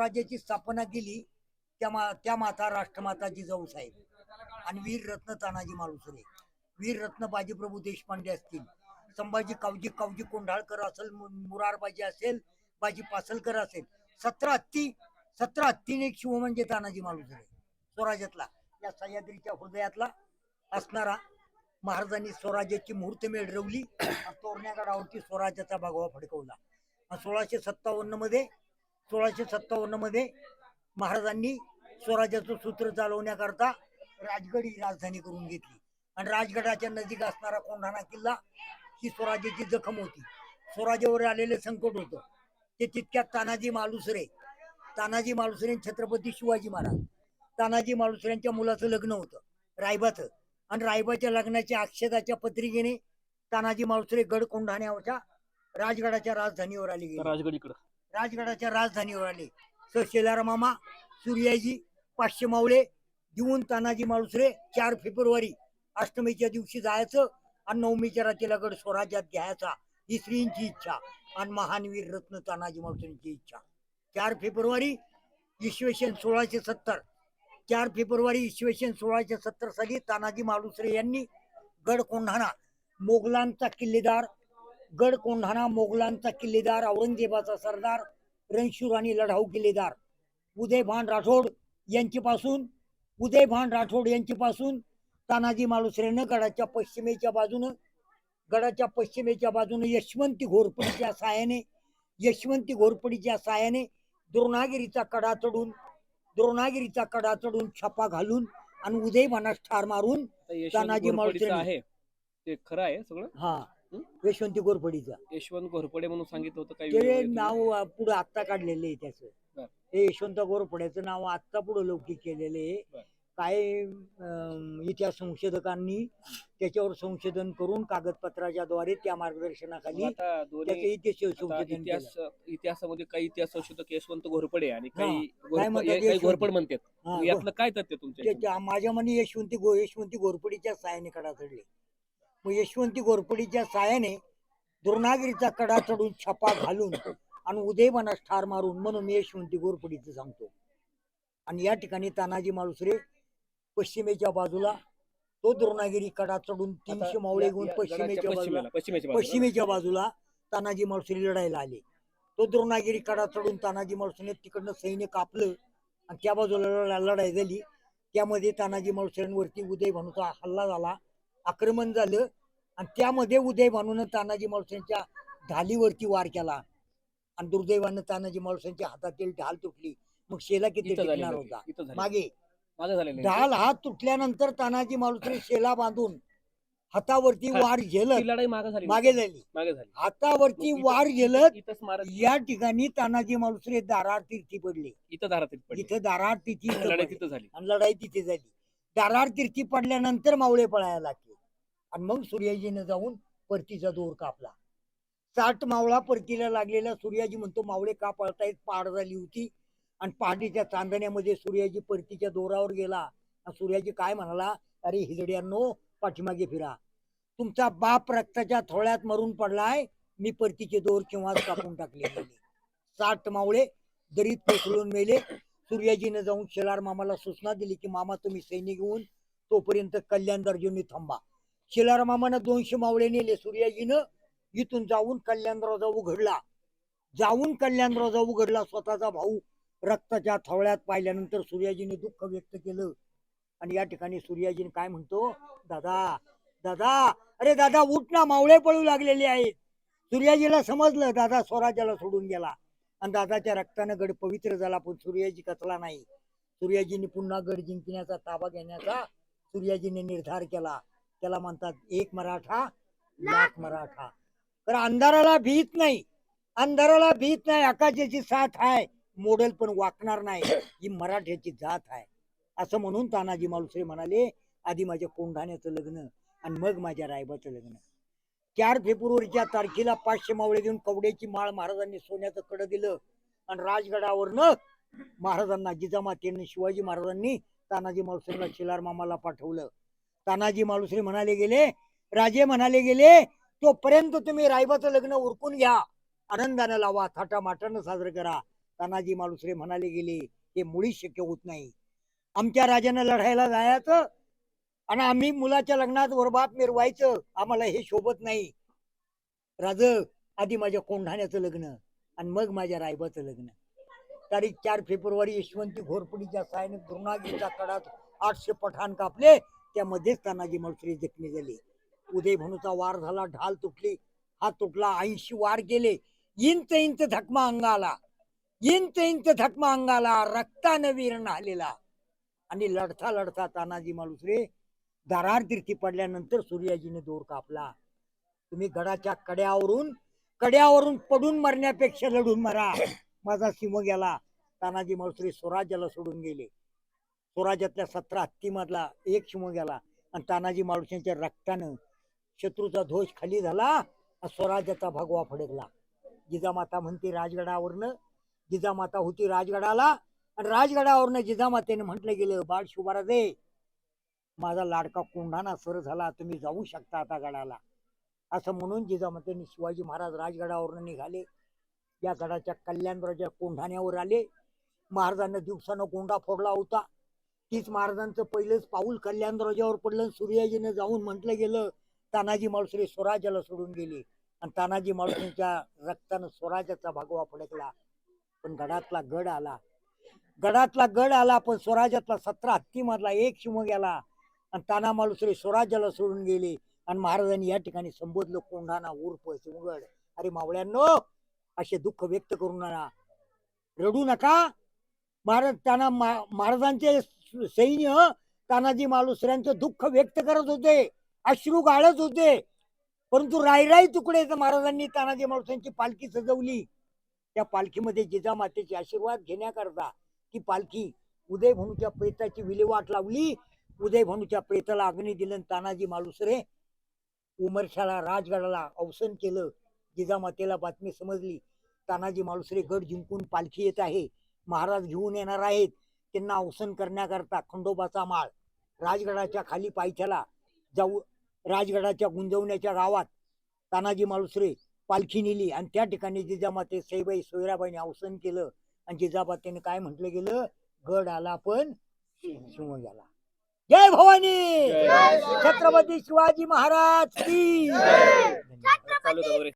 राज्याची स्थापना केली त्या मा त्या माता राष्ट्रमाता जिजाऊ साहेब. आणि वीर रत्न तानाजी मालुसरे. वीर रत्न बाजीप्रभू देशपांडे असतील. संभाजी कावजी कावजी कोंढाळकर असेल मुरारबाजी असेल बाजी पासलकर असेल. सतरा हत्ती सतरा हत्तीने एक शिव म्हणजे तानाजी मालुसरे. स्वराज्यातला या सह्याद्रीच्या हृदयातला असणारा महाराजांनी स्वराज्याची मुहूर्त रवली तोरण्यागडावरती स्वराज्याचा भागवा फडकवला. सोळाशे सत्तावन्नमध्ये सोळाशे सत्तावन्नमध्ये महाराजांनी स्वराज्याचं सूत्र चालवण्याकरता राजगड ही राजधानी करून घेतली. आणि राजगडाच्या नजीक असणारा कोंढाणा किल्ला ही स्वराज्याची जखम होती. स्वराज्यावर आलेले संकट होतं. ते तितक्यात तानाजी मालुसरे तानाजी मालुसरे आणि छत्रपती शिवाजी महाराज. तानाजी मालुसऱ्यांच्या मुलाचं लग्न होतं रायबाचं. आणि रायबाच्या लग्नाच्या आक्षेदाच्या पत्रिकेने तानाजी मालुसरे गड कोंढाण्यावरच्या राजगडाच्या राजधानीवर आली गेली. राजगड इकडं. राजगडाच्या राजधानीवर आले. सर मामा सूर्याजी पाचशे मावळे देऊन तानाजी माळुसरे चार फेब्रुवारी अष्टमीच्या दिवशी जायचं आणि नवमीच्या रात्रीला गड स्वराज्यात घ्यायचा. ही स्त्रींची इच्छा आणि महानवीर रत्न तानाजी माळुसरेंची इच्छा. चार फेब्रुवारी इसवेशन सोळाशे सत्तर. चार फेब्रुवारी इसवेशन सोळाशे सत्तर साली तानाजी मालुसरे यांनी गड कोंढाणा मोगलांचा किल्लेदार गड कोंढाणा मोगलांचा किल्लेदार औरंगजेबाचा सरदार रणशूर आणि लढाऊ किल्लेदार उदयभान राठोड यांच्यापासून उदयभान राठोड यांच्यापासून तानाजी मालुसरेनं गडाच्या पश्चिमेच्या बाजूनं गडाच्या पश्चिमेच्या बाजूने यशवंती घोरपडीच्या साहाय्याने यशवंती घोरपडीच्या साहाय्याने द्रोणागिरीचा कडा चढून द्रोणागिरीचा कडा चढून छापा घालून आणि उदयभानास ठार मारून तानाजी मालुसरे. आहे ते खरं आहे सगळं हं? यशवंती घोरपडीचा यशवंत घोरपडे म्हणून सांगितलं होतं काही ते? नाव पुढे आत्ता काढलेलं आहे त्याचं बर. हे यशवंत गोरपड्याचं नाव आत्ता पुढे लौकिक केलेलं आहे बर. काय अं, इतिहास संशोधकांनी त्याच्यावर संशोधन करून कागदपत्राच्या द्वारे त्या मार्गदर्शनाखाली आता त्याचं दोन्ही इतिहास आता संशोधन केलं इतिहास इतिहासामध्ये काही इतिहास संशोधक यशवंत घोरपडे आणि काही काय घोरप- म्हणतात काही यशवंत? घोरपड म्हणतात हा, यातलं काय तथ्य तुमच्या ते- त्या- माझ्या मनी यशवंती गो यशवंती घोरपडीच्या सायाने कडा चढले मग यशवंती घोरपडीच्या सायाने द्रोणागिरीचा कडा चढून छपा घालून आणि उदयमानास ठार मारून म्हणून मी यशवंती घोरपडीचं सांगतो. आणि या ठिकाणी तानाजी माळुसरे पश्चिमेच्या बाजूला तो द्रोणागिरी कडा चढून तीनशे मावळे घेऊन पश्चिमेच्या बाजूला पश्चिमेच्या बाजूला. तानाजी माळुसरे लढायला आले. तो द्रोणागिरी कडा चढून तानाजी माळुसरे तिकडनं सैन्य कापलं आणि त्या बाजूला लढा- लढाई झाली. त्यामध्ये तानाजी माळुसऱ्यांवरती उदय भानूचा हल्ला झाला. आक्रमण झालं आणि त्यामध्ये उदय भानूनं तानाजी माळुसऱ्यांच्या ढालीवरती वार केला. आणि दुर्दैवानं तानाजी माळुसऱ्यांच्या हातातील ढाल तुटली. मग शेला किती इथं टिकणार. होता? इथं. मागे. मागं झालेलं आहे. ढाल हात तुटल्यानंतर तानाजी माळुसरे शेला बांधून हातावरती हा. वार झेलत लढाई मागे झाली मागे झाली. मागे झाली. हातावरती मग इथं- वार झेलत इथं स्मारक या ठिकाणी तानाजी मालुसरे दारार तीर्थी पडले. इथं धारातीत पडली. इथे दारार तिथी इथं लढाई पडले. तिथं झाली. आणि लढाई तिथे झाली. दारार तीर्थी पडल्यानंतर मावळे पळायला लागले. आणि मग सूर्याजीने जाऊन परतीचा दोर कापला. साठ मावळा परतीला लागलेला सूर्याजी म्हणतो मावळे का पळतायत पहाड झाली होती. आणि पहाटेच्या चांदण्यामध्ये सूर्याजी परतीच्या दोरावर गेला. आणि सूर्याजी काय म्हणाला अरे हिजड्यांनो पाठीमागे फिरा. तुमचा बाप रक्ताच्या थोळ्यात मरून पडलाय मी परतीचे दोर किंवा कापून टाकले गेले साठ मावळे दरीत कोसळून मेले. सूर्याजीने जाऊन शेलार मामाला सूचना दिली की मामा तुम्ही सैनिक होऊन तोपर्यंत कल्याण दर्जूंनी थांबा. शेलार मामानं दोनशे मावळे नेले सूर्याजीनं. इथून जाऊन कल्याणराजा उघडला. जाऊन कल्याणराजा उघडला स्वतःचा भाऊ. रक्ताच्या थवळ्यात पाहिल्यानंतर सूर्याजीने दुःख व्यक्त केलं. आणि या ठिकाणी सूर्याजीने काय म्हणतो? दादा दादा अरे दादा उठ ना मावळे पळू लागलेले आहेत. सूर्याजीला समजलं दादा स्वराज्याला सोडून गेला. आणि दादाच्या रक्तानं गड पवित्र झाला पण सूर्याजी कचला नाही. सूर्याजीने पुन्हा गड जिंकण्याचा ताबा घेण्याचा सूर्याजीने निर्धार केला. त्याला म्हणतात एक मराठा लाख मराठा. तर अंधाराला भीत नाही. अंधाराला भीत नाही. आकाशाची साथ आहे. मोडेल पण वाकणार नाही. ही मराठ्याची जात आहे. असं म्हणून तानाजी मालुसरे म्हणाले आधी माझ्या कोंढाण्याचं लग्न आणि मग माझ्या रायबाचं लग्न. चार फेब्रुवारीच्या तारखेला पाचशे मावळे देऊन कवड्याची माळ महाराजांनी सोन्याचं कडं दिलं आणि राजगडावरनं महाराजांना जिजामातेनं शिवाजी महाराजांनी तानाजी मालुसरेला शिलार मामाला पाठवलं. तानाजी मालुसरे म्हणाले गेले राजे म्हणाले गेले तोपर्यंत तुम्ही रायबाचं लग्न उरकून घ्या. आनंदानं लावा थाटामाटानं साजरं करा. तानाजी मालुसरे म्हणाले गेले हे मुळीच शक्य होत नाही. आमच्या राजानं लढायला जायचं आणि आम्ही मुलाच्या लग्नात वरबाप मिरवायचं. आम्हाला हे शोभत नाही. राज आधी माझ्या कोंढाण्याचं लग्न आणि मग माझ्या रायबाचं लग्न. तारीख चार फेब्रुवारी यशवंती घोरपडीच्या सायने द्रोणागीच्या कडात आठशे पठाण कापले. त्यामध्येच तानाजी मालुसरे जखमी झाले. उदय भानूचा वार झाला ढाल तुटली. हात तुटला ऐंशी वार गेले. इंच इंच धकमा अंगाला. इंच इंच धकमा अंगाला रक्तानं वीरण आलेला आणि लढता लढता तानाजी मालुसरे दरार तीर्थी पडल्यानंतर सूर्याजीने दोर कापला. तुम्ही गडाच्या कड्यावरून कड्यावरून पडून मरण्यापेक्षा लढून मरा. माझा सिंह गेला. तानाजी मालुसरे स्वराज्याला सोडून गेले. स्वराज्यातल्या सतरा हत्तीमधला एक सिंह गेला आणि तानाजी माळुशांच्या रक्तानं शत्रूचा ध्वज खाली झाला आणि स्वराज्याचा भगवा फडकला. जिजामाता म्हणते राजगडावरनं जिजामाता होती राजगडाला आणि राजगडावरनं जिजामातेने म्हटलं गेलं बाळ शिवराजे माझा लाडका कोंढाणा सर झाला तुम्ही जाऊ शकता आता गडाला. असं म्हणून जिजामातेने शिवाजी महाराज राजगडावरनं निघाले. या गडाच्या कल्याणराच्या कोंढाण्यावर आले. महाराजांना दिवसानं कोंडा फोडला होता. तीच महाराजांचं पहिलंच पाऊल कल्याणराजावर पडलं आणि जाऊन म्हटलं गेलं तानाजी माळसरे स्वराज्याला सोडून गेले. आणि तानाजी माळसरेच्या रक्तानं स्वराज्याचा भागवा फडकला. पण गडातला गड आला. गडातला गड आला पण स्वराज्यातला सतरा हत्ती मधला एक शिव गेला आणि ताना मालुसरे स्वराज्याला सोडून गेले. आणि महाराजांनी या ठिकाणी संबोधलं कोंढाणा उर्फ शिवगड अरे मावळ्यांनो असे दुःख व्यक्त करू नका. रडू नका. महाराज त्यांना मा- महाराजांचे सैन्य तानाजी मालुसऱ्यांचं दुःख व्यक्त करत होते अश्रू गाळत होते. परंतु रायराई तुकडे महाराजांनी तानाजी मालुसऱ्यांची पालखी सजवली. त्या पालखीमध्ये जिजामातेचे आशीर्वाद घेण्याकरता ती पालखी उदय भनूच्या प्रेताची विल्हेवाट लावली. उदय भनूच्या प्रेताला अग्नी दिलं. तानाजी मालुसरे उमरशाला राजगडाला अवसन केलं. जिजामातेला बातमी समजली. तानाजी मालुसरे गड जिंकून पालखी येत आहे. महाराज घेऊन येणार आहेत. त्यांना अवसन करण्याकरता खंडोबाचा माळ राजगडाच्या खाली पायथ्याला जाऊ राजगडाच्या गुंजवण्याच्या गावात तानाजी मालुसरे पालखी नेली आणि त्या ठिकाणी जिजामाते सईबाई सोयराबाईने अवसन केलं आणि जिजामातेने काय म्हटलं गेलं? गड आला पण सिंह गेला जय भवानी! जय. छत्रपती शिवाजी महाराज की